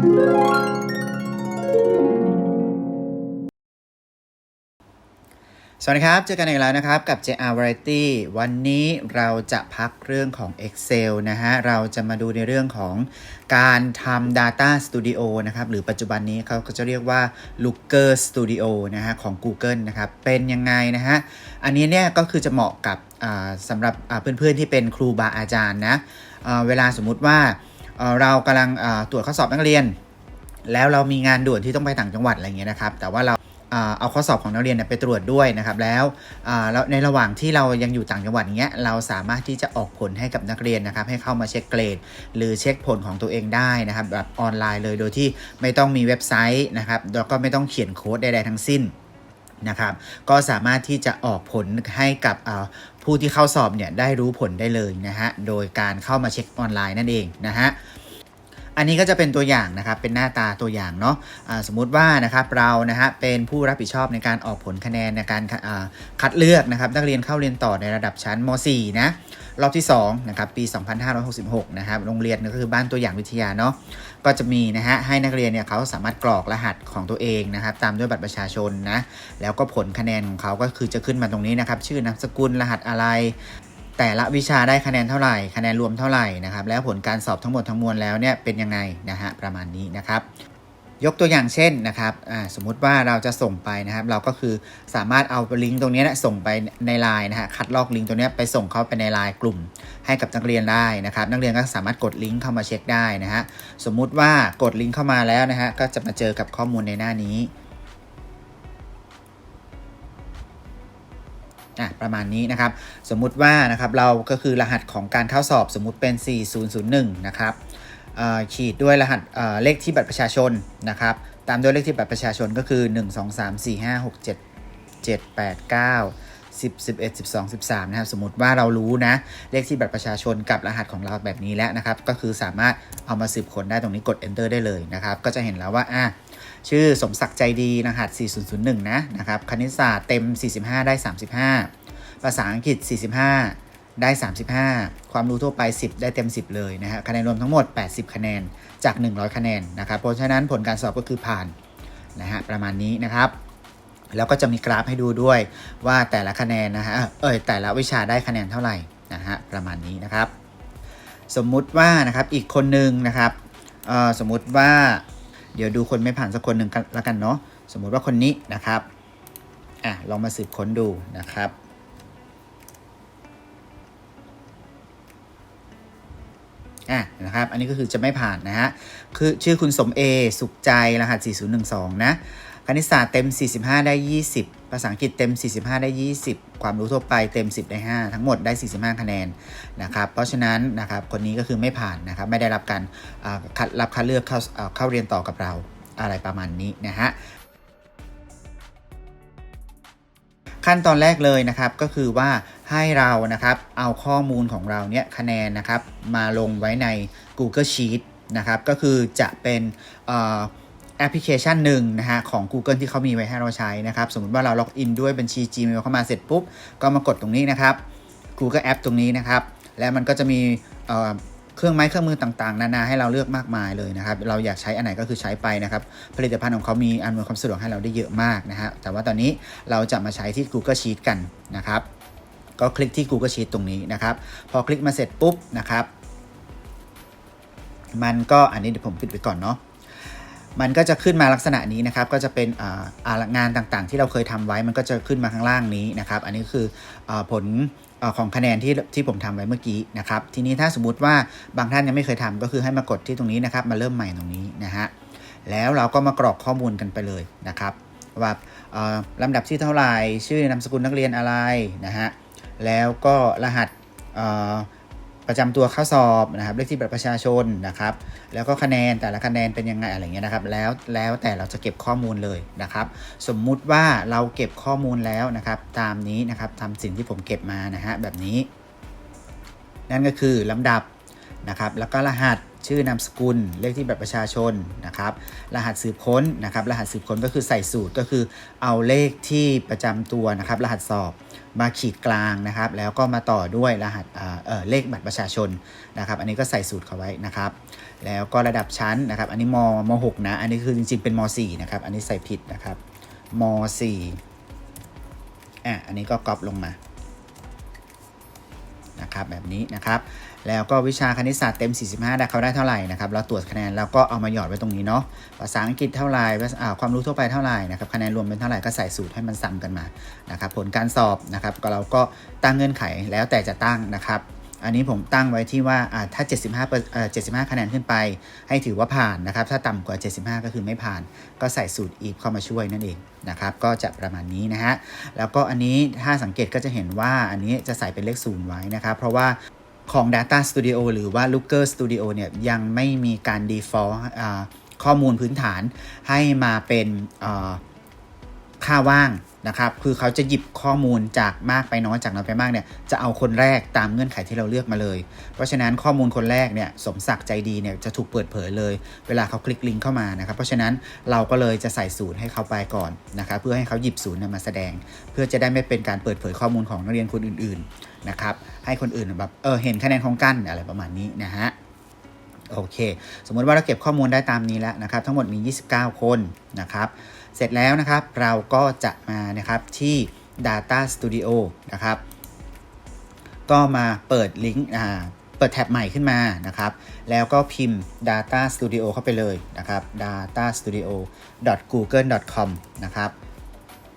สวัสดีครับ เจอกันอีกแล้วนะครับกับ JR Variety วันนี้เราจะพักเรื่องของ Excel นะฮะ เราจะมาดูในเรื่องของการทำ Data Studio นะครับ หรือปัจจุบันนี้เขาก็จะเรียกว่า Looker Studio นะฮะของ Google นะครับ เป็นยังไงนะฮะ อันนี้เนี่ยก็คือจะเหมาะกับสำหรับเพื่อนๆที่เป็นครูบาอาจารย์นะเวลาสมมุติว่า เรากำลังตรวจข้อสอบนักเรียน แล้วเรามีงานด่วนที่ต้องไปต่างจังหวัดอะไรเงี้ยนะครับแต่ว่าเราเอาข้อสอบของนักเรียนไปตรวจด้วยนะครับแล้วในระหว่างที่เรายังอยู่ต่างจังหวัดเงี้ยเราสามารถที่จะออกผลให้กับนักเรียนนะครับให้เข้ามาเช็คเกรด หรือเช็คผลของตัวเองได้นะครับแบบออนไลน์เลยโดยที่ไม่ต้องมีเว็บไซต์นะครับแล้วก็ไม่ต้องเขียนโค้ดใดๆทั้งสิ้นนะครับก็สามารถที่จะออกผลให้กับ ผู้ที่เข้าสอบเนี่ยได้รู้ผลได้เลยนะฮะโดยการเข้ามาเช็คออนไลน์นั่นเองนะฮะอันนี้ก็จะเป็นตัวอย่างนะครับเป็นหน้าตาตัวอย่างเนาะะสมมุติว่านะครับเรานะฮะเป็นผู้รับผิดชอบในการออกผลคะแนนในการคัดเลือกนะครับนักเรียนเข้าเรียนต่อในระดับชั้นม .4 นะรอบที่2นะครับปี 2566 นะครับโรงเรียนก็คือบ้านตัวอย่างวิทยาเนาะ ก็จะมีนะฮะให้นักเรียนเนี่ยเขาสามารถกรอกรหัสของตัวเองนะครับ ตามด้วยบัตรประชาชนนะแล้วก็ผลคะแนนของเขาก็คือจะขึ้นมาตรงนี้นะครับ ชื่อนามสกุลรหัสอะไรแต่ละวิชาได้คะแนนเท่าไหร่ คะแนนรวมเท่าไหร่นะครับ แล้วผลการสอบทั้งหมดทั้งมวลแล้วเนี่ยเป็นยังไงนะฮะประมาณนี้นะครับ ยกตัวอย่างเช่นนะครับสมมุติว่าเราจะส่งไปนะครับ เราก็คือสามารถเอาลิงก์ตรงนี้นะส่งไปในไลน์นะฮะคัดลอกลิงก์ตรงนี้ไปส่งเข้าไปในไลน์กลุ่ม ให้กับนักเรียนได้นะครับ นักเรียนก็สามารถกดลิงก์เข้ามาเช็คได้นะฮะสมมุติว่ากดลิงก์เข้ามาแล้วนะฮะก็จะมาเจอกับข้อมูลในหน้านี้่ะประมาณนี้นะครับ สมมุติว่านะครับเราก็คือรหัสของการเข้าสอบสมมุติเป็น 4001 นะครับ ขีดด้วยรหัสเลขที่บัตรประชาชนนะครับ ตามด้วยเลขที่บัตรประชาชนก็คือ 1 2 3 4 5 6 7 7 8 9 10 11 12 13นะครับ สมมติว่าเรารู้นะ เลขที่บัตรประชาชนกับรหัสของเราแบบนี้แล้วนะครับ ก็คือสามารถเอามาสืบค้นได้ตรงนี้กด enter ได้เลยนะครับ ก็จะเห็นแล้วว่าอะชื่อสมศักดิ์ใจดีรหัส 4001 นะนะครับ คณิตศาสตร์เต็ม 45 ได้ 35 ภาษาอังกฤษ 45 ได้ 35 ความรู้ทั่วไป 10 ได้เต็ม 10 เลยนะฮะคะแนนรวมทั้งหมด 80 คะแนนจาก 100 คะแนนนะครับเพราะฉะนั้นผลการสอบก็คือผ่านนะฮะประมาณนี้นะครับ แล้วก็จะมีกราฟให้ดูด้วยว่าแต่ละคะแนนนะฮะเอยแต่ละวิชาได้คะแนนเท่าไหร่นะฮะประมาณนี้นะครับ สมมุติว่านะครับอีกคนหนึ่งนะครับเอ่อสมมุติว่าเดี๋ยวดูคนไม่ผ่านสักคนหนึ่งกันละกันเนาะสมมุติว่าคนนี้นะครับอะลองมาสืบค้นดูนะครับ อะนะครับ อันนี้ก็คือจะไม่ผ่านนะฮะ คือชื่อคุณสมเอ สุขใจ รหัส 4012 นะ คณิตศาสตร์เต็ม 45 ได้ 20 ภาษาอังกฤษเต็ม 45 ได้ 20 ความรู้ทั่วไปเต็ม 10 ได้ 5 ทั้งหมดได้ 45 คะแนนนะครับ เพราะฉะนั้นนะครับ คนนี้ก็คือไม่ผ่านนะครับ ไม่ได้รับการคัดรับคัดเลือกเข้าเข้าเรียนต่อกับเราอะไรประมาณนี้นะฮะ ขั้นตอนแรกเลยนะครับก็คือว่าให้เรานะครับเอาข้อมูลของเราเนี่ยคะแนนนะครับมาลงไว้ใน Google Sheet นะครับก็คือจะเป็นแอปพลิเคชันหนึ่งนะฮะของ Google ที่เขามีไว้ให้เราใช้นะครับ สมมติว่าเราล็อกอินด้วยบัญชี Gmail เข้ามาเสร็จปุ๊บ ก็มากดตรงนี้นะครับ Google App ตรงนี้นะครับ แล้วมันก็จะมี เครื่องไม้เครื่องมือต่างๆ นานาให้เราเลือกมากมายเลยนะครับ เราอยากใช้อันไหนก็คือใช้ไปนะครับ ผลิตภัณฑ์ของเขามีอำนวยความสะดวกให้เราได้เยอะมากนะฮะ แต่ว่าตอนนี้เราจะมาใช้ที่ Google Sheet กันนะครับ ก็คลิกที่ Google Sheet ตรงนี้นะครับ พอคลิกมาเสร็จปุ๊บนะครับ มันก็อันนี้เดี๋ยวผมปิดไว้ก่อนเนาะมันก็จะขึ้นมาลักษณะนี้นะครับ ก็จะเป็นงานต่างๆ ที่เราเคยทำไว้ มันก็จะขึ้นมาข้างล่างนี้นะครับ อันนี้คืออผล ของคะแนนที่ที่ผมทำไว้เมื่อกี้นะครับ ทีนี้ถ้าสมมติว่าบางท่านยังไม่เคยทำก็คือให้มากดที่ตรงนี้นะครับ มาเริ่มใหม่ตรงนี้นะฮะแล้วเราก็มากรอกข้อมูลกันไปเลยนะครับ ว่าลำดับที่เท่าไหร่ชื่อนามสกุลนักเรียนอะไรนะฮะแล้วก็รหัส ประจำตัวเข้าสอบนะครับเลขที่บัตรประชาชนนะครับ แล้วก็คะแนนแต่ละคะแนนเป็นยังไงอะไรเงี้ยนะครับ แล้วแล้วแต่เราจะเก็บข้อมูลเลยนะครับ สมมุติว่าเราเก็บข้อมูลแล้วนะครับ ตามนี้นะครับทำสิ่งที่ผมเก็บมานะฮะแบบนี้ นั่นก็คือลำดับนะครับแล้วก็รหัสชื่อนามสกุล เลขที่บัตรประชาชนนะครับรหัสสืบค้นนะครับรหัสสืบค้นก็คือใส่สูตรก็คือเอาเลขที่ประจำตัวนะครับรหัสสอบ มาขีดกลางนะครับ แล้วก็มาต่อด้วยรหัสอ่าเอเลขบัตรประชาชนนะครับ อันนี้ก็ใส่สูตรเขาไว้นะครับ แล้วก็ระดับชั้นนะครับ อันนี้มมหกนะ อันนี้คือจริงๆเป็นมสี่นะครับ อันนี้ใส่ผิดนะครับมสี่อะอันนี้ก็กรอบลงมานะครับแบบนี้นะครับ แล้วก็วิชาคณิตศาสตร์เต็ม 45ได้เขาได้เท่าไหร่นะครับเราตรวจคะแนนแล้วก็เอามาหยอดไว้ตรงนี้เนาะภาษาอังกฤษเท่าไหร่าความรู้ทั่วไปเท่าไหร่นะครับคะแนนรวมเป็นเท่าไหร่ก็ใส่สูตรให้มันซ้ำกันมานะครับผลการสอบนะครับก็เราก็ตั้งเงื่อนไขแล้วแต่จะตั้งนะครับอันนี้ผมตั้งไว้ที่ว่าอ่าถ้า 75เอ่อ75 คะแนนขึ้นไป ให้ถือว่าผ่านนะครับ ถ้าต่ำกว่า 75 ก็คือไม่ผ่าน ก็ใส่สูตร if เข้ามาช่วยนั่นเองนะครับ ก็จะประมาณนี้นะฮะ แล้วก็อันนี้ถ้าสังเกตก็จะเห็นว่าอันนี้จะใส่เป็นเลขศูนย์ไว้นะครับ เพราะว่า ของ Data Studio หรือว่า Looker Studio เนี่ยยังไม่มีการ default อ่าข้อมูลพื้นฐานให้มาเป็น ค่าว่างนะครับคือเขาจะหยิบข้อมูลจากมากไปน้อยจากน้อยไปมากเนี่ยจะเอาคนแรกตามเงื่อนไขที่เราเลือกมาเลย เพราะฉะนั้นข้อมูลคนแรกเนี่ยสมศักดิ์ใจดีเนี่ยจะถูกเปิดเผยเลย เวลาเขาคลิกลิงก์เข้ามานะครับเพราะฉะนั้นเราก็เลยจะใส่ศูนย์ให้เขาไปก่อนนะครับเพื่อให้เขาหยิบศูนย์มาแสดง เพื่อจะได้ไม่เป็นการเปิดเผยข้อมูลของนักเรียนคนอื่นๆนะครับให้คนอื่นแบบเออเห็นคะแนนของกันอะไรประมาณนี้นะฮะโอเค สมมุติว่าเราเก็บข้อมูลได้ตามนี้แล้วนะครับทั้งหมดมี 29 คนนะครับ เสร็จแล้วนะครับเราก็จะมานะครับที่ Data Studio นะครับ ก็มาเปิดลิงก์อ่าเปิดแท็บใหม่ขึ้นมานะครับ แล้วก็พิมพ์ Data Studio เข้าไปเลยนะครับ datastudio.google.com นะครับ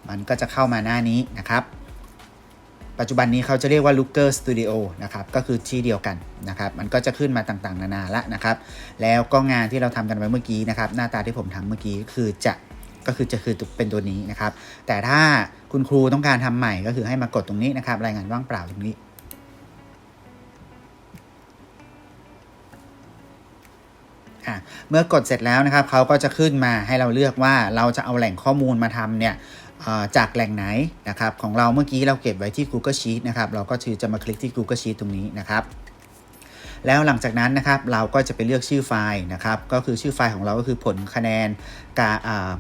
มันก็จะเข้ามาหน้านี้นะครับ ปัจจุบันนี้เขาจะเรียกว่า Looker Studio นะครับ ก็คือที่เดียวกันนะครับ มันก็จะขึ้นมาต่างๆ นานาละนะครับ แล้วก็งานที่เราทำกันไว้เมื่อกี้นะครับ หน้าตาที่ผมทำเมื่อกี้คือจะ ก็คือจะคือเป็นตัวนี้นะครับ แต่ถ้าคุณครูต้องการทำใหม่ก็คือให้มากดตรงนี้นะครับ รายงานว่างเปล่าตรงนี้ เมื่อกดเสร็จแล้วนะครับเขาก็จะขึ้นมาให้เราเลือกว่าเราจะเอาแหล่งข้อมูลมาทำเนี่ยจากแหล่งไหนนะครับ ของเราเมื่อกี้เราเก็บไว้ที่ Google Sheet นะครับ เราก็คือจะมาคลิกที่ Google Sheet ตรงนี้นะครับแล้วหลังจากนั้นนะครับเราก็จะไปเลือกชื่อไฟล์นะครับ ก็คือชื่อไฟล์ของเราก็คือผลคะแนนกาอ่า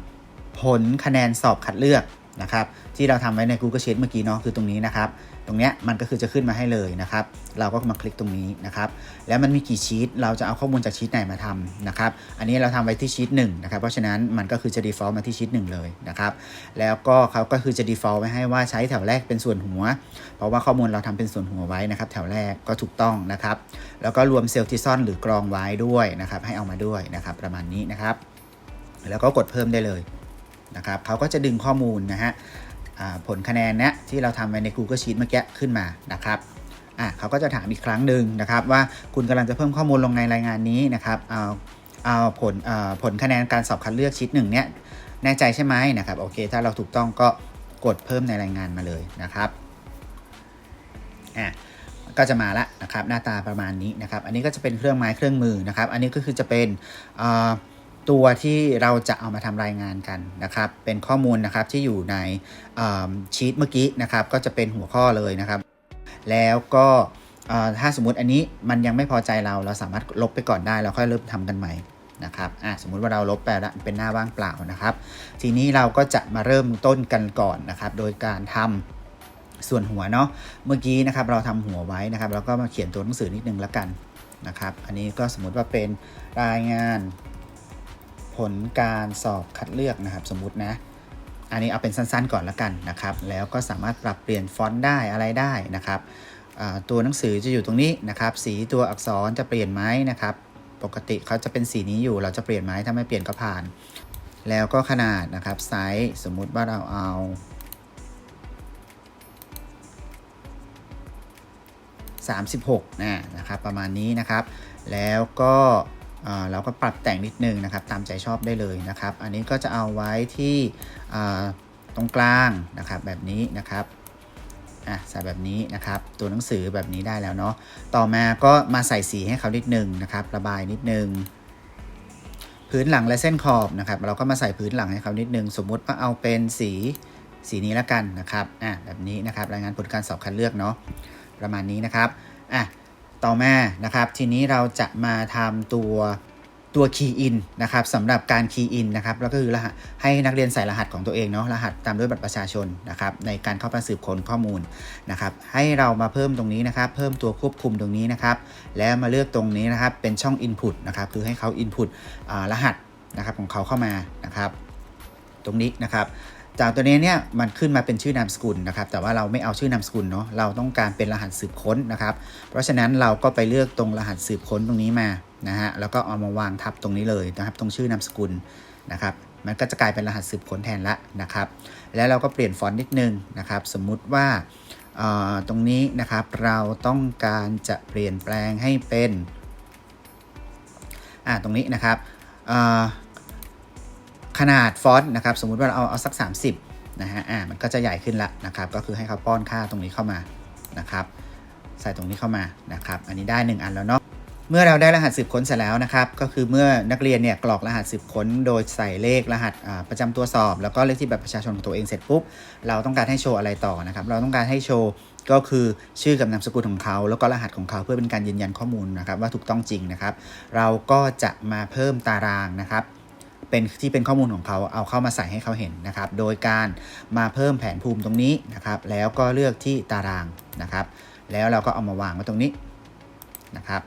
ผลคะแนนสอบคัดเลือกนะครับที่เราทำไว้ใน Google Sheet เมื่อกี้เนาะคือตรงนี้นะครับ ตรงเนี้ยมันก็คือจะขึ้นมาให้เลยนะครับ เราก็มาคลิกตรงนี้นะครับ แล้วมันมีกี่ชีตเราจะเอาข้อมูลจากชีตไหนมาทำนะครับ อันนี้เราทำไว้ที่ชีตหนึ่งนะครับ เพราะฉะนั้นมันก็คือจะ default มาที่ชีตหนึ่งเลยนะครับ แล้วก็เขาก็คือจะ default ไว้ให้ว่าใช้แถวแรกเป็นส่วนหัว เพราะว่าข้อมูลเราทำเป็นส่วนหัวไว้นะครับ แถวแรกก็ถูกต้องนะครับ แล้วก็รวมเซลล์ที่ซ่อนหรือกรองไว้ด้วยนะครับ ให้เอามาด้วยนะครับ ประมาณนี้นะครับ แล้วก็กดเพิ่มได้เลย นะครับเขาก็จะดึงข้อมูลนะฮะผลคะแนนเนี้ยที่เราทำไว้ใน Google Sheet เมื่อกี้ขึ้นมานะครับอะเขาก็จะถามอีกครั้งหนึ่งนะครับว่าคุณกำลังจะเพิ่มข้อมูลลงในรายงานนี้นะครับเอาเอาผลาผลคะแนนการสอบคัดเลือกชีตหนึ่งเนี้ยแน่ใจใช่ไหมนะครับโอเค ถ้าเราถูกต้องก็กดเพิ่มในรายงานมาเลยนะครับอะก็จะมาละนะครับหน้าตาประมาณนี้นะครับ อันนี้ก็จะเป็นเครื่องไม้เครื่องมือนะครับ อันนี้ก็คือจะเป็นอ ตัวที่เราจะเอามาทำรายงานกันนะครับ เป็นข้อมูลนะครับที่อยู่ในชีตเมื่อกี้นะครับ ก็จะเป็นหัวข้อเลยนะครับ แล้วก็ถ้าสมมติอันนี้มันยังไม่พอใจเราเราสามารถลบไปก่อนได้แล้วค่อยเริ่มทำกันใหม่นะครับอะสมมุติว่าเราลบไปแล้วเป็นหน้าว่างเปล่านะครับ ทีนี้เราก็จะมาเริ่มต้นกันก่อนนะครับ โดยการทำส่วนหัวเนาะ เมื่อกี้นะครับเราทำหัวไว้นะครับ แล้วก็มาเขียนตัวหนังสือนิดนึงแล้วกันนะครับ อันนี้ก็สมมุติว่าเป็นรายงาน ผลการสอบคัดเลือกนะครับ สมมตินะ อันนี้เอาเป็นสั้นๆก่อนแล้วกันนะครับ แล้วก็สามารถปรับเปลี่ยนฟอนต์ได้อะไรได้นะครับตัวหนังสือจะอยู่ตรงนี้นะครับ สีตัวอักษรจะเปลี่ยนไหมนะครับ ปกติเขาจะเป็นสีนี้อยู่ เราจะเปลี่ยนไหมถ้าไม่เปลี่ยนก็ผ่าน แล้วก็ขนาดนะครับไซส์สมมุติว่าเราเอา36นะนะครับประมาณนี้นะครับ แล้วก็ เราก็ปรับแต่งนิดนึงนะครับ ตามใจชอบได้เลยนะครับ อันนี้ก็จะเอาไว้ที่ตรงกลางนะครับแบบนี้นะครับอะใส่แบบนี้นะครับ ตัวหนังสือแบบนี้ได้แล้วเนาะต่อมาก็มาใส่สีให้เขานิดนึงนะครับ ระบายนิดนึงพื้นหลังและเส้นขอบนะครับ เราก็มาใส่พื้นหลังให้เขานิดนึง สมมุติว่าเอาเป็นสีสีนี้แล้วกันนะครับอะแบบนี้นะครับรายงานผลการสอบคัดเลือกเนาะประมาณนี้นะครับอะ ต่อมานะครับ ทีนี้เราจะมาทำตัวตัว Key In นะครับสำหรับการ Key In นะครับแล้วก็คือรหัสให้นักเรียนใส่รหัสของตัวเองเนาะรหัสตามด้วยบัตรประชาชนนะครับในการเข้ามาสืบค้นข้อมูลนะครับให้เรามาเพิ่มตรงนี้นะครับ เพิ่มตัวควบคุมตรงนี้นะครับ แล้วมาเลือกตรงนี้นะครับเป็นช่อง Input นะครับคือให้เขา Input รหัสนะครับของเขาเข้ามานะครับ ตรงนี้นะครับ จากตัวนี้เนี่ยมันขึ้นมาเป็นชื่อนามสกุลนะครับ แต่ว่าเราไม่เอาชื่อนามสกุลเนาะเราต้องการเป็นรหัสสืบค้นนะครับ เพราะฉะนั้นเราก็ไปเลือกตรงรหัสสืบค้นตรงนี้มานะฮะแล้วก็เอามาวางทับตรงนี้เลยนะครับ ตรงชื่อนามสกุลนะครับมันก็จะกลายเป็นรหัสสืบค้นแทนละนะครับ แล้วเราก็เปลี่ยนฟอนต์นิดนึงนะครับ สมมุติว่าเอ่อตรงนี้นะครับเราต้องการจะเปลี่ยนแปลงให้เป็นอ่าตรงนี้นะครับเอ่อ ขนาดฟอนต์นะครับสมมุติว่าเราเอาเอาสัก 30นะฮะอ่ามันก็จะใหญ่ขึ้นละนะครับก็คือให้เขาป้อนค่าตรงนี้เข้ามานะครับใส่ตรงนี้เข้ามานะครับอันนี้ได้ 1 อันแล้วเนาะเมื่อเราได้รหัสสืบค้นเสร็จแล้วนะครับก็คือเมื่อนักเรียนเนี่ยกรอกรหัสสืบค้น โดยใส่เลขรหัสประจำตัวสอบ แล้วก็เลขที่บัตรประชาชนของตัวเองเสร็จปุ๊บเราต้องการให้โชว์อะไรต่อนะครับเราต้องการให้โชว์ก็คือชื่อกับนามสกุลของเขา แล้วก็รหัสของเขาเพื่อเป็นการยืนยันข้อมูลนะครับว่าถูกต้องจริงนะครับ เราก็จะมาเพิ่มตารางนะครับ เป็นที่เป็นข้อมูลของเขาเอาเข้ามาใส่ให้เขาเห็นนะครับ โดยการมาเพิ่มแผนภูมิตรงนี้นะครับ แล้วก็เลือกที่ตารางนะครับ แล้วเราก็เอามาวางไว้ตรงนี้นะครับ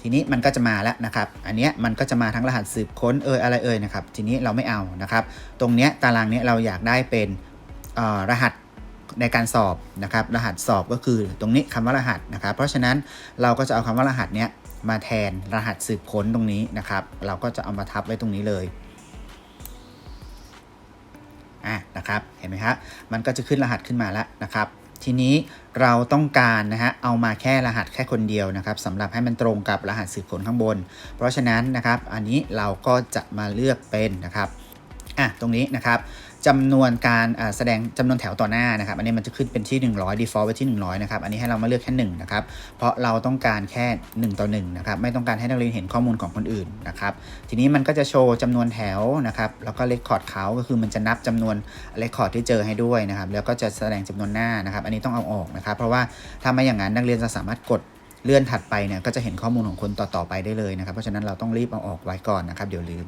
ทีนี้มันก็จะมาแล้วนะครับ อันเนี้ยมันก็จะมาทั้งรหัสสืบค้นเอ่ยอะไรเอ่ยนะครับ ทีนี้เราไม่เอานะครับ ตรงเนี้ยตารางเนี้ยเราอยากได้เป็นเอ่อรหัสในการสอบนะครับ รหัสสอบก็คือตรงนี้คำว่ารหัสนะครับ เพราะฉะนั้นเราก็จะเอาคำว่ารหัสเนี้ย มาแทนรหัสสืบค้นตรงนี้นะครับ เราก็จะเอามาทับไว้ตรงนี้เลยอะนะครับเห็นไหมครับมันก็จะขึ้นรหัสขึ้นมาแล้วนะครับ ทีนี้เราต้องการนะฮะเอามาแค่รหัสแค่คนเดียวนะครับสำหรับให้มันตรงกับรหัสสืบค้นข้างบน เพราะฉะนั้นนะครับ อันนี้เราก็จะมาเลือกเป็นนะครับอะตรงนี้นะครับ จำนวนการแสดงจำนวนแถวต่อหน้านะครับ อันนี้มันจะขึ้นเป็นที่ 100 default ไว้ที่ 100 นะครับ อันนี้ให้เรามาเลือกแค่1นะครับ เพราะเราต้องการแค่ 1 ต่อ1นะครับ ไม่ต้องการให้นักเรียนเห็นข้อมูลของคนอื่นนะครับ ทีนี้มันก็จะโชว์จำนวนแถวนะครับ แล้วก็เลคคอร์ดเขาก็คือมันจะนับจำนวนเลคคอร์ดที่เจอให้ด้วยนะครับ แล้วก็จะแสดงจำนวนหน้านะครับ อันนี้ต้องเอาออกนะครับ เพราะว่าถ้าไม่อย่างนั้นนักเรียนจะสามารถกดเลื่อนถัดไปเนี่ยก็จะเห็นข้อมูลของคนต่อ ๆ ไปได้เลยนะครับ เพราะฉะนั้นเราต้องรีบเอาออกไว้ก่อนนะครับ เดี๋ยวลืม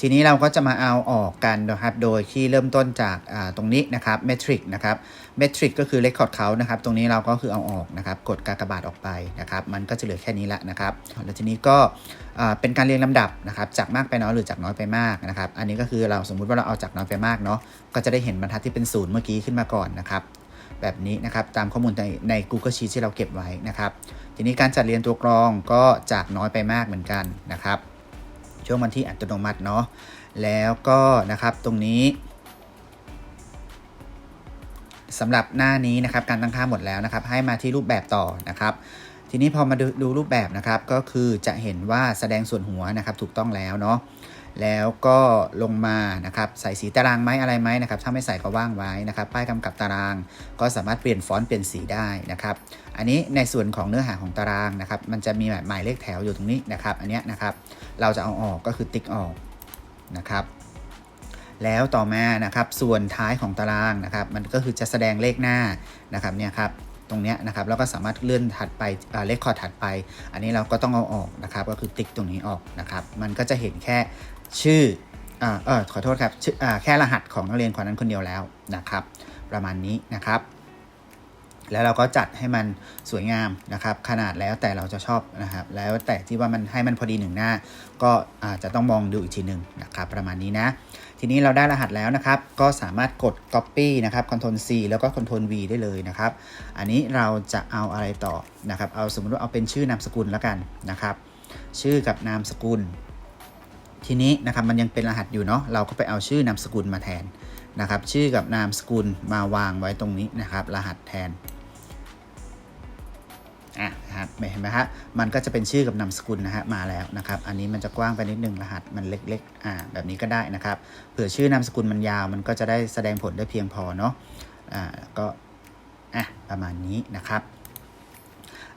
ทีนี้เราก็จะมาเอาออกกันนะครับ โดยที่เริ่มต้นจากตรงนี้นะครับเมทริกนะครับเมทริกก็คือเลคคอร์ดเขานะครับ ตรงนี้เราก็คือเอาออกนะครับ กดกากบาทออกไปนะครับ มันก็จะเหลือแค่นี้ละนะครับ แล้วทีนี้ก็เป็นการเรียงลำดับนะครับ จากมากไปน้อยหรือจากน้อยไปมากนะครับ อันนี้ก็คือเราสมมุติว่าเราเอาจากน้อยไปมากเนาะ ก็จะได้เห็นบรรทัดที่เป็นศูนย์เมื่อกี้ขึ้นมาก่อนนะครับ แบบนี้นะครับ ตามข้อมูลในใน Google Sheet ที่เราเก็บไว้นะครับ ทีนี้การจัดเรียงตัวกรองก็จากน้อยไปมากเหมือนกันนะครับ ช่วงวันที่อัตโนมัติเนาะแล้วก็นะครับตรงนี้สำหรับหน้านี้นะครับการตั้งค่าหมดแล้วนะครับ ให้มาที่รูปแบบต่อนะครับ ทีนี้พอมาดูดูรูปแบบนะครับก็คือจะเห็นว่าแสดงส่วนหัวนะครับถูกต้องแล้วเนาะแล้วก็ลงมานะครับใส่สีตารางไหมอะไรไหมนะครับถ้าไม่ใส่ก็ว่างไว้นะครับป้ายกำกับตารางก็สามารถเปลี่ยนฟอนต์เปลี่ยนสีได้นะครับอันนี้ในส่วนของเนื้อหาของตารางนะครับมันจะมีหมายเลขแถวอยู่ตรงนี้นะครับอันนี้นะครับเราจะเอาออกก็คือติ๊กออกนะครับแล้วต่อมานะครับส่วนท้ายของตารางนะครับมันก็คือจะแสดงเลขหน้านะครับเนี่ยครับ ตรงนี้นะครับแล้วก็สามารถเลื่อนถัดไปเลขคอร์ดถัดไป อันนี้เราก็ต้องเอาออกนะครับ ก็คือติ๊กตรงนี้ออกนะครับ มันก็จะเห็นแค่ชื่อเออขอโทษครับแค่รหัสของนักเรียนคนนั้นคนเดียวแล้วนะครับ ประมาณนี้นะครับ แล้วเราก็จัดให้มันสวยงามนะครับ ขนาดแล้วแต่เราจะชอบนะครับ แล้วแต่ที่ว่ามันให้มันพอดีหนึ่งหน้า ก็อาจจะต้องมองดูอีกทีหนึ่งนะครับ ประมาณนี้นะ ทีนี้เราได้รหัสแล้วนะครับ ก็สามารถกด copy นะครับ Ctrl C แล้วก็ Ctrl V ได้เลยนะครับ อันนี้เราจะเอาอะไรต่อนะครับ เอาสมมติว่าเอาเป็นชื่อนามสกุลแล้วกันนะครับ ชื่อกับนามสกุล ทีนี้นะครับมันยังเป็นรหัสอยู่เนาะ เราก็ไปเอาชื่อนามสกุลมาแทนนะครับ ชื่อกับนามสกุลมาวางไว้ตรงนี้นะครับ รหัสแทน อะนะครับเห็นไหมฮะมันก็จะเป็นชื่อกับนามสกุลนะฮะมาแล้วนะครับ อันนี้มันจะกว้างไปนิดนึงรหัสมันเล็กๆอ่าแบบนี้ก็ได้นะครับเผื่อชื่อนามสกุลมันยาว มันก็จะได้แสดงผลได้เพียงพอเนาะอ่าก็อะประมาณนี้นะครับ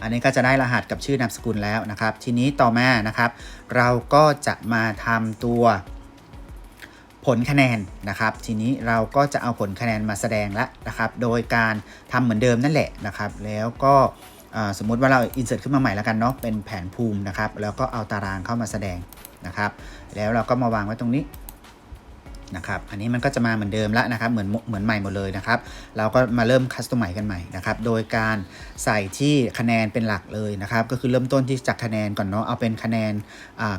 อันนี้ก็จะได้รหัสกับชื่อนามสกุลแล้วนะครับ ทีนี้ต่อมานะครับ เราก็จะมาทำตัวผลคะแนนนะครับ ทีนี้เราก็จะเอาผลคะแนนมาแสดงแล้วนะครับ โดยการทำเหมือนเดิมนั่นแหละนะครับ แล้วก็ สมมติว่าเรา insert ขึ้นมาใหม่แล้วกันเนาะเป็นแผนภูมินะครับ แล้วก็เอาตารางเข้ามาแสดงนะครับ แล้วเราก็มาวางไว้ตรงนี้นะครับ อันนี้มันก็จะมาเหมือนเดิมแล้วนะครับ เหมือนเหมือนใหม่หมดเลยนะครับ เราก็มาเริ่มคัสตอมไมกันใหม่นะครับ โดยการใส่ที่คะแนนเป็นหลักเลยนะครับ ก็คือเริ่มต้นที่จากคะแนนก่อนเนาะ เอาเป็นคะแนน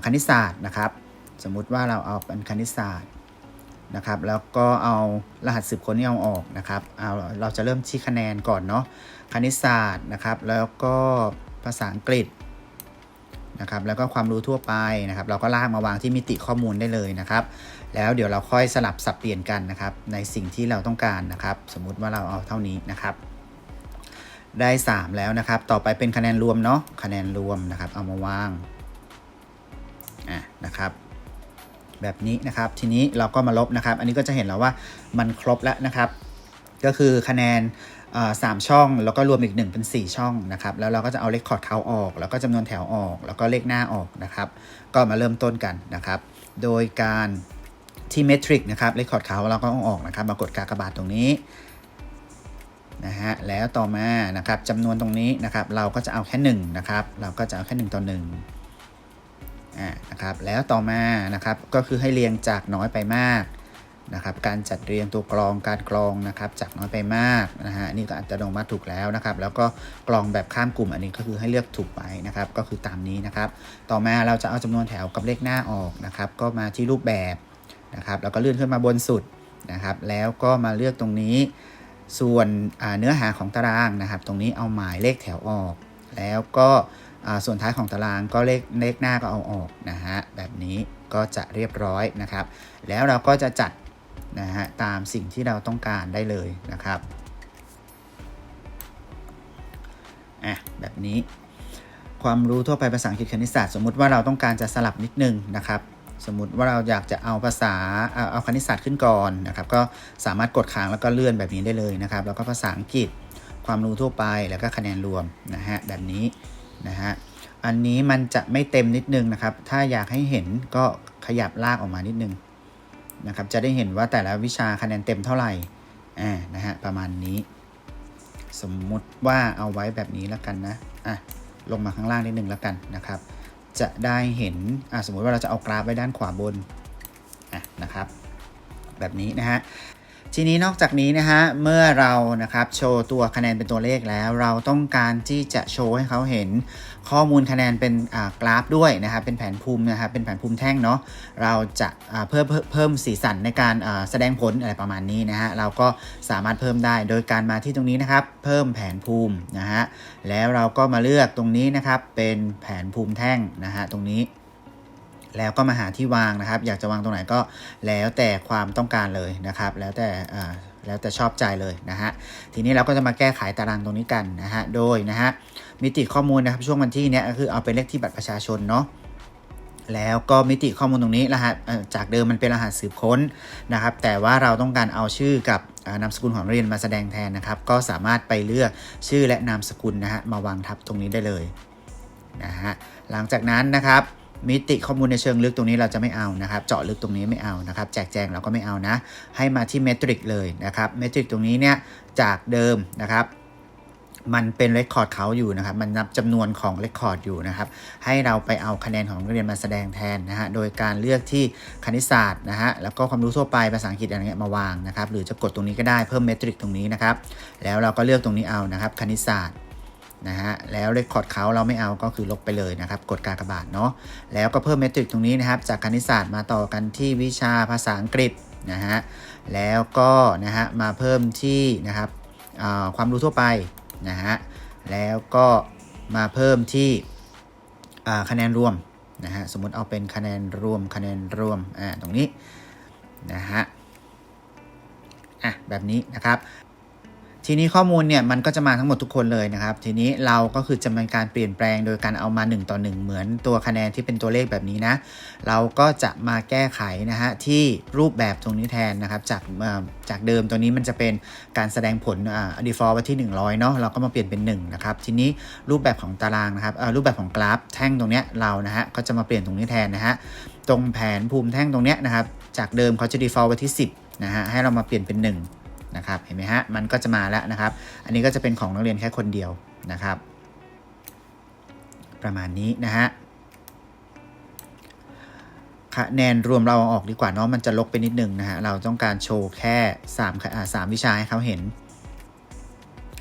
คณิตศาสตร์นะครับ สมมุติว่าเราเอาเป็นคณิตศาสตร์นะครับ แล้วก็เอารหัสสืบค้นนี่เอาออกนะครับ เอาเราจะเริ่มที่คะแนนก่อนเนาะ คณิตศาสตร์นะครับ แล้วก็ภาษาอังกฤษนะครับแล้วก็ความรู้ทั่วไปนะครับ เราก็ลากมาวางที่มิติข้อมูลได้เลยนะครับ แล้วเดี๋ยวเราค่อยสลับสับเปลี่ยนกันนะครับ ในสิ่งที่เราต้องการนะครับ สมมุติว่าเราเอาเท่านี้นะครับ ได้ 3 แล้วนะครับ ต่อไปเป็นคะแนนรวมเนาะคะแนนรวมนะครับ เอามาวางอะนะครับ แบบนี้นะครับทีนี้เราก็มาลบนะครับ อันนี้ก็จะเห็นแล้วว่ามันครบแล้วนะครับ ก็คือคะแนน สามช่องแล้วก็รวมอีก1เป็น4ช่องนะครับแล้วเราก็จะเอาเลขคอร์ดเขาออก แล้วก็จำนวนแถวออก แล้วก็เลขหน้าออกนะครับ ก็มาเริ่มต้นกันนะครับ โดยการที่เมทริกนะครับเลขคอร์ดเขาเราก็เอาออกนะครับมากดกากบาทตรงนี้นะฮะแล้วต่อมานะครับจำนวนตรงนี้นะครับ เราก็จะเอาแค่1นะครับ เราก็จะเอาแค่ 1 ต่อ1อ่านะครับแล้วต่อมานะครับก็คือให้เรียงจากน้อยไปมาก นะครับการจัดเรียงตัวกรองการกรองนะครับจากน้อยไปมากนะฮะนี่ก็อัตโนมัติถูกแล้วนะครับ แล้วก็กรองแบบข้ามกลุ่มอันนี้ก็คือให้เลือกถูกไปนะครับ ก็คือตามนี้นะครับ ต่อมาเราจะเอาจำนวนแถวกับเลขหน้าออกนะครับ ก็มาที่รูปแบบนะครับ แล้วก็เลื่อนขึ้นมาบนสุดนะครับ แล้วก็มาเลือกตรงนี้ ส่วนเนื้อหาของตารางนะครับ ตรงนี้เอาหมายเลขแถวออก แล้วก็ส่วนท้ายของตารางก็เลขเลขหน้าก็เอาออกนะฮะแบบนี้ก็จะเรียบร้อยนะครับ แล้วเราก็จะจัด นะฮะตามสิ่งที่เราต้องการได้เลยนะครับอะแบบนี้ ความรู้ทั่วไปภาษาอังกฤษคณิตศาสตร์สมมุติว่าเราต้องการจะสลับนิดนึงนะครับสมมติว่าเราอยากจะเอาภาษาเอาเอาคณิตศาสตร์ขึ้นก่อนนะครับก็สามารถกดค้างแล้วก็เลื่อนแบบนี้ได้เลยนะครับ แล้วก็ภาษาอังกฤษความรู้ทั่วไปแล้วก็คะแนนรวมนะฮะแบบนี้นะฮะอันนี้มันจะไม่เต็มนิดนึงนะครับ ถ้าอยากให้เห็นก็ขยับลากออกมานิดนึง นะครับ จะได้เห็นว่าแต่ละวิชาคะแนนเต็มเท่าไหร่อ่านะฮะประมาณนี้ สมมุติว่าเอาไว้แบบนี้แล้วกันนะอะลงมาข้างล่างนิดนึงแล้วกันนะครับ จะได้เห็นอะสมมุติว่าเราจะเอากราฟไว้ด้านขวาบนอะนะครับ แบบนี้นะฮะ ทีนี้นอกจากนี้นะฮะเมื่อเรานะครับโชว์ตัวคะแนนเป็นตัวเลขแล้ว เราต้องการที่จะโชว์ให้เขาเห็นข้อมูลคะแนนเป็นกราฟด้วยนะครับเป็นแผนภูมินะครับเป็นแผนภูมิแท่งเนาะเราจะเพิ่มเพิ่มสีสันในการแสดงผลอะไรประมาณนี้นะฮะเราก็สามารถเพิ่มได้โดยการมาที่ตรงนี้นะครับ เพิ่มแผนภูมินะฮะแล้วเราก็มาเลือกตรงนี้นะครับเป็นแผนภูมิแท่งนะฮะตรงนี้ แล้วก็มาหาที่วางนะครับ อยากจะวางตรงไหนก็แล้วแต่ความต้องการเลยนะครับ แล้วแต่แล้วแต่ชอบใจเลยนะฮะ ทีนี้เราก็จะมาแก้ไขตารางตรงนี้กันนะฮะ โดยนะฮะ มิติข้อมูลนะครับช่วงวันที่เนี้ยก็คือเอาเป็นเลขที่บัตรประชาชนเนาะแล้วก็มิติข้อมูลตรงนี้รหัสจากเดิมมันเป็นรหัสสืบค้นนะครับ แต่ว่าเราต้องการเอาชื่อกับนามสกุลของเรียนมาแสดงแทนนะครับ ก็สามารถไปเลือกชื่อและนามสกุลนะฮะมาวางทับตรงนี้ได้เลยนะฮะหลังจากนั้นนะครับ มิติข้อมูลในเชิงลึกตรงนี้เราจะไม่เอานะครับ เจาะลึกตรงนี้ไม่เอานะครับ แจกแจงเราก็ไม่เอานะ ให้มาที่เมทริกเลยนะครับเมทริกตรงนี้เนี่ยจากเดิมนะครับมันเป็นเรคคอร์ดเขาอยู่นะครับ มันนับจำนวนของเรคคอร์ดอยู่นะครับ ให้เราไปเอาคะแนนของนักเรียนมาแสดงแทนนะฮะ โดยการเลือกที่คณิตศาสตร์นะฮะ แล้วก็ความรู้ทั่วไปภาษาอังกฤษอะไรเงี้ยมาวางนะครับ หรือจะกดตรงนี้ก็ได้เพิ่มเมทริกตรงนี้นะครับ แล้วเราก็เลือกตรงนี้เอานะครับ คณิตศาสตร์ นะฮะแล้วเรคคอร์ดเขาเราไม่เอาก็คือลบไปเลยนะครับกดกากบาทเนาะแล้วก็เพิ่มเมทริกตรงนี้นะครับ จากคณิตศาสตร์มาต่อกันที่วิชาภาษาอังกฤษนะฮะแล้วก็นะฮะมาเพิ่มที่นะครับความรู้ทั่วไปนะฮะแล้วก็มาเพิ่มที่คะแนนรวมนะฮะสมมติเอาเป็นคะแนนรวมคะแนนรวมอ่าตรงนี้นะฮะอะแบบนี้นะครับ ทีนี้ข้อมูลเนี่ยมันก็จะมาทั้งหมดทุกคนเลยนะครับ ทีนี้เราก็คือจะเป็นการเปลี่ยนแปลงโดยการเอามา 1 ต่อ 1 เหมือนตัวคะแนนที่เป็นตัวเลขแบบนี้นะ เราก็จะมาแก้ไขนะฮะที่รูปแบบตรงนี้แทนนะครับ จากจากเดิมตัวนี้มันจะเป็นการแสดงผลอ่า default ไว้ที่ 100เนาะเราก็มาเปลี่ยนเป็น 1 นะครับ ทีนี้รูปแบบของตารางนะครับรูปแบบของกราฟแท่งตรงเนี้ยเรานะฮะก็จะมาเปลี่ยนตรงนี้แทนนะฮะตรงแผนภูมิแท่งตรงเนี้ยนะครับจากเดิมเขาจะ default ไว้ที่ 10นะฮะให้เรามาเปลี่ยนเป็น 1 นะครับเห็นไหมฮะมันก็จะมาแล้วนะครับ อันนี้ก็จะเป็นของนักเรียนแค่คนเดียวนะครับ ประมาณนี้นะฮะคะแนนรวมเราออกดีกว่าเนาะมันจะลกไปนิดนึงนะฮะเราต้องการโชว์แค่3ค่ะอ่าสามวิชาให้เขาเห็น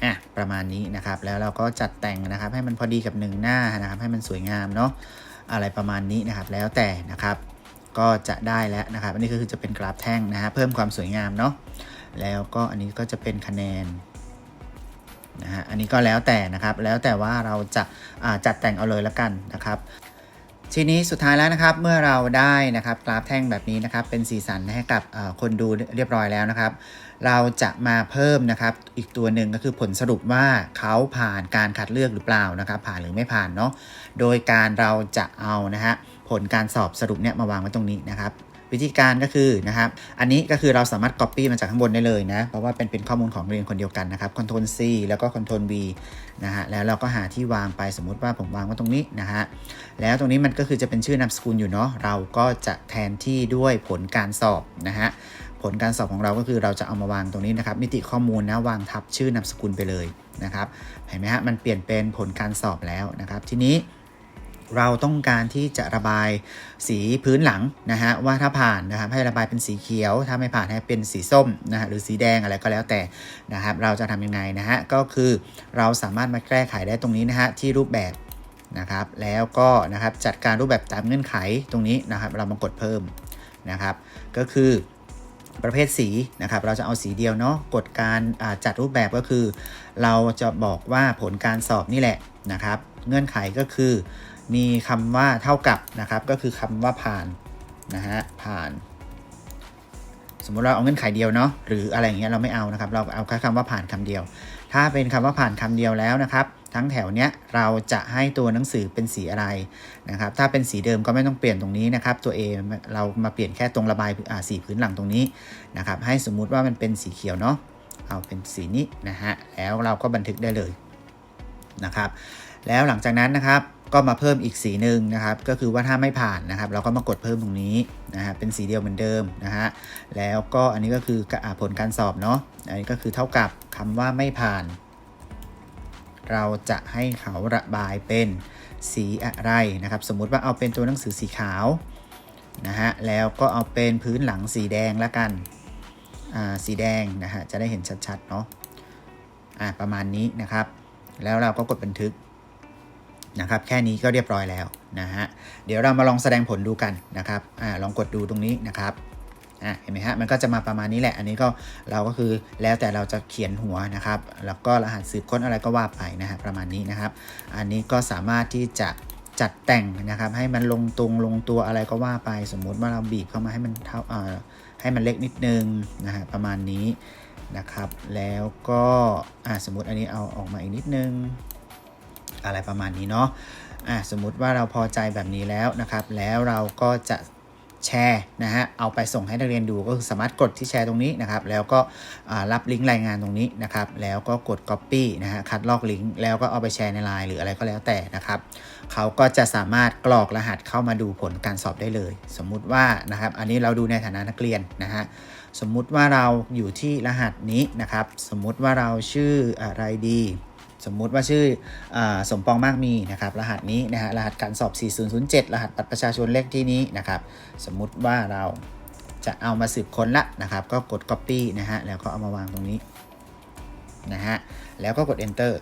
อะประมาณนี้นะครับ แล้วเราก็จัดแต่งนะครับ ให้มันพอดีกับหนึ่งหน้านะครับ ให้มันสวยงามเนาะอะไรประมาณนี้นะครับ แล้วแต่นะครับ ก็จะได้แล้วนะครับ อันนี้ก็คือจะเป็นกราฟแท่งนะฮะเพิ่มความสวยงามเนาะ แล้วก็อันนี้ก็จะเป็นคะแนนนะฮะอันนี้ก็แล้วแต่นะครับ แล้วแต่ว่าเราจะาจัดแต่งเอาเลยละกันนะครับ ทีนี้สุดท้ายแล้วนะครับ เมื่อเราได้นะครับกราฟแท่งแบบนี้นะครับ เป็นสีสันให้กับคนดูเรียบร้อยแล้วนะครับ เราจะมาเพิ่มนะครับ อีกตัวหนึ่งก็คือผลสรุปว่าเขาผ่านการคัดเลือกหรือเปล่านะครับ ผ่านหรือไม่ผ่านเนาะ โดยการเราจะเอานะฮะผลการสอบสรุปเนี่ยมาวางไว้ตรงนี้นะครับ วิธีการก็คือนะครับอันนี้ก็คือเราสามารถ Copy มาจากข้างบนได้เลยนะ เพราะว่าเป็นเป็นข้อมูลของเรียนคนเดียวกันนะครับ Ctrl C แล้วก็ Ctrl V นะฮะแล้วเราก็หาที่วางไปสมมุติว่าผมวางไว้ตรงนี้นะฮะแล้วตรงนี้มันก็คือจะเป็นชื่อนามสกุลอยู่เนาะเราก็จะแทนที่ด้วยผลการสอบนะฮะผลการสอบของเราก็คือเราจะเอามาวางตรงนี้นะครับ มิติข้อมูลนะวางทับชื่อนามสกุลไปเลยนะครับเห็นไหมฮะมันเปลี่ยนเป็นผลการสอบแล้วนะครับ ทีนี้ เราต้องการที่จะระบายสีพื้นหลังนะฮะว่าถ้าผ่านนะครับให้ระบายเป็นสีเขียว ถ้าไม่ผ่านให้เป็นสีส้มนะฮะหรือสีแดงอะไรก็แล้วแต่นะครับเราจะทำยังไงนะฮะก็คือเราสามารถมาแก้ไขได้ตรงนี้นะฮะที่รูปแบบนะครับแล้วก็นะครับจัดการรูปแบบตามเงื่อนไขตรงนี้นะครับเรามากดเพิ่มนะครับก็คือประเภทสีนะครับเราจะเอาสีเดียวเนาะกฎการาจัดรูปแบบก็คือ เราจะบอกว่าผลการสอบนี่แหละนะครับ เงื่อนไขก็คือ มีคำว่าเท่ากับนะครับ ก็คือคำว่าผ่านนะฮะผ่าน สมมุติเราเอาเงื่อนไขเดียวเนาะหรืออะไรอย่างเงี้ยเราไม่เอานะครับ เราเอาแค่คำว่าผ่านคำเดียว ถ้าเป็นคำว่าผ่านคำเดียวแล้วนะครับ ทั้งแถวเนี้ยเราจะให้ตัวหนังสือเป็นสีอะไรนะครับ ถ้าเป็นสีเดิมก็ไม่ต้องเปลี่ยนตรงนี้นะครับ ตัว A เรามาเปลี่ยนแค่ตรงระบายาสีพื้นหลังตรงนี้นะครับ ให้สมมุติว่ามันเป็นสีเขียวเนาะเอาเป็นสีนี้นะฮะแล้วเราก็บันทึกได้เลยนะครับ แล้วหลังจากนั้นนะครับ ก็มาเพิ่มอีกสีหนึ่งนะครับ ก็คือว่าถ้าไม่ผ่านนะครับ เราก็มากดเพิ่มตรงนี้นะฮะเป็นสีเดียวเหมือนเดิมนะฮะแล้วก็อันนี้ก็คืออผลการสอบเนาะอันนี้ก็คือเท่ากับคำว่าไม่ผ่าน เราจะให้เขาระบายเป็นสีอะไรนะครับ สมมุติว่าเอาเป็นตัวหนังสือสีขาวนะฮะแล้วก็เอาเป็นพื้นหลังสีแดงละกันอ่าสีแดงนะฮะจะได้เห็นชัดๆเนาะอ่าประมาณนี้นะครับ แล้วเราก็กดบันทึก นะครับแค่นี้ก็เรียบร้อยแล้วนะฮะเดี๋ยวเรามาลองแสดงผลดูกันนะครับอ่าลองกดดูตรงนี้นะครับอ่าเห็นไหมฮะมันก็จะมาประมาณนี้แหละ อันนี้ก็เราก็คือแล้วแต่เราจะเขียนหัวนะครับ แล้วก็รหัสสืบค้นอะไรก็ว่าไปนะฮะประมาณนี้นะครับ อันนี้ก็สามารถที่จะจัดแต่งนะครับ ให้มันลงตรงลงตัวอะไรก็ว่าไป สมมุติว่าเราบีบเข้ามาให้มันเท่าอ่าให้มันเล็กนิดนึงนะฮะประมาณนี้นะครับ แล้วก็อ่าสมมติอันนี้เอาออกมาอีกนิดนึง อะไรประมาณนี้เนาะอะสมมุติว่าเราพอใจแบบนี้แล้วนะครับ แล้วเราก็จะแชร์นะฮะ เอาไปส่งให้นักเรียนดูก็คือสามารถกดที่แชร์ตรงนี้นะครับ แล้วก็รับลิงก์รายงานตรงนี้นะครับ แล้วก็กด Copy นะฮะ คัดลอกลิงก์ แล้วก็เอาไปแชร์ในไลน์หรืออะไรก็แล้วแต่นะครับ เขาก็จะสามารถกรอกรหัสเข้ามาดูผลการสอบได้เลย สมมุติว่านะครับ อันนี้เราดูในฐานะนักเรียนนะฮะ สมมุติว่าเราอยู่ที่รหัสนี้นะครับ สมมุติว่าเราชื่ออะไรดี สมมุติว่าชื่ออสมปองมากมีนะครับ รหัสนี้นะฮะรหัสการสอบ 4007 รหัสบัตรประชาชนเลขที่นี้นะครับ สมมุติว่าเราจะเอามาสืบค้นละนะครับ ก็กด copy นะฮะแล้วก็เอามาวางตรงนี้นะฮะแล้วก็กด enter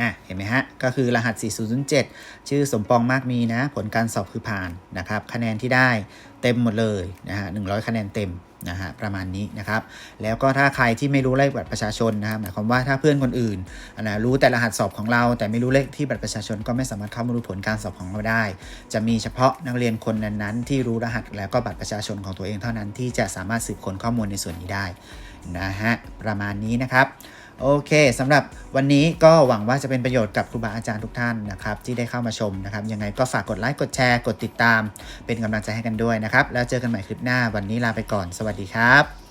อะเห็นไหมฮะ ก็คือรหัส 4007 ชื่อสมปองมากมีนะ ผลการสอบคือผ่านนะครับ คะแนนที่ได้เต็มหมดเลยนะฮะ100 คะแนนเต็ม นะฮะประมาณนี้นะครับ แล้วก็ถ้าใครที่ไม่รู้เลขบัตรประชาชนนะครับหมายความว่าถ้าเพื่อนคนอื่นนะรู้แต่รหัสสอบของเรา แต่ไม่รู้เลขที่บัตรประชาชนก็ไม่สามารถเข้ามาดูผลการสอบของเราได้ จะมีเฉพาะนักเรียนคนนั้นๆ ที่รู้รหัสแล้วก็บัตรประชาชนของตัวเองเท่านั้นที่จะสามารถสืบค้นข้อมูลในส่วนนี้ได้นะฮะประมาณนี้นะครับ โอเคสำหรับวันนี้ก็หวังว่าจะเป็นประโยชน์กับครูบาอาจารย์ทุกท่านนะครับที่ได้เข้ามาชมนะครับยังไงก็ฝากกดไลค์กดแชร์กดติดตาม เป็นกำลังใจให้กันด้วยนะครับแล้วเจอกันใหม่คลิปหน้าวันนี้ลาไปก่อน สวัสดีครับ